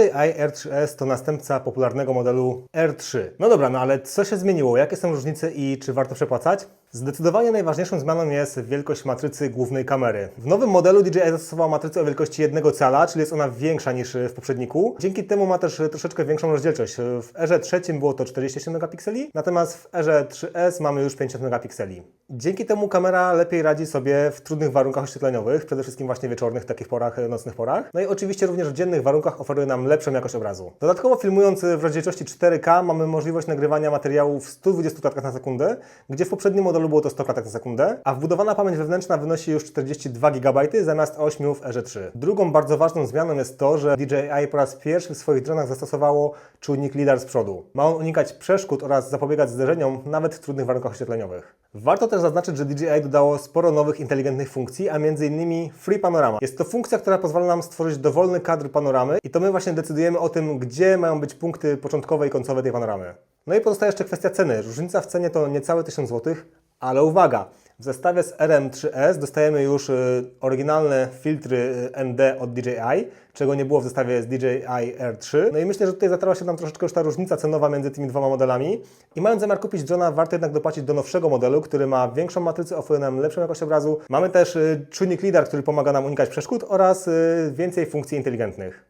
DJI R3S to następca popularnego modelu R3. No dobra, no ale co się zmieniło? Jakie są różnice i czy warto przepłacać? Zdecydowanie najważniejszą zmianą jest wielkość matrycy głównej kamery. W nowym modelu DJI zastosował matrycę o wielkości 1 cala, czyli jest ona większa niż w poprzedniku. Dzięki temu ma też troszeczkę większą rozdzielczość. W Erze trzecim było to 48 megapikseli, natomiast w Erze 3S mamy już 50 megapikseli. Dzięki temu kamera lepiej radzi sobie w trudnych warunkach oświetleniowych, przede wszystkim właśnie wieczornych, takich porach, nocnych porach. No i oczywiście również w dziennych warunkach oferuje nam lepszą jakość obrazu. Dodatkowo filmując w rozdzielczości 4K mamy możliwość nagrywania materiału w 120 klatkach na sekundę, gdzie w poprzednim modelu było to 100 klatek na sekundę, a wbudowana pamięć wewnętrzna wynosi już 42 GB zamiast 8 w Erze 3. Drugą bardzo ważną zmianą jest to, że DJI po raz pierwszy w swoich dronach zastosowało czujnik LiDAR z przodu. Ma on unikać przeszkód oraz zapobiegać zderzeniom nawet w trudnych warunkach oświetleniowych. Warto też zaznaczyć, że DJI dodało sporo nowych inteligentnych funkcji, a m.in. Free Panorama. Jest to funkcja, która pozwala nam stworzyć dowolny kadr panoramy i to my właśnie decydujemy o tym, gdzie mają być punkty początkowe i końcowe tej panoramy. No i pozostaje jeszcze kwestia ceny. Różnica w cenie to niecałe 1000 zł, ale uwaga! W zestawie z RM3S dostajemy już y, oryginalne filtry y, ND od DJI, czego nie było w zestawie z DJI R3. No i myślę, że tutaj zatarła się nam troszeczkę już ta różnica cenowa między tymi dwoma modelami. I mając zamiar kupić drona, warto jednak dopłacić do nowszego modelu, który ma większą matrycę, oferuje nam lepszą jakość obrazu. Mamy też y, czujnik LiDAR, który pomaga nam unikać przeszkód oraz y, więcej funkcji inteligentnych.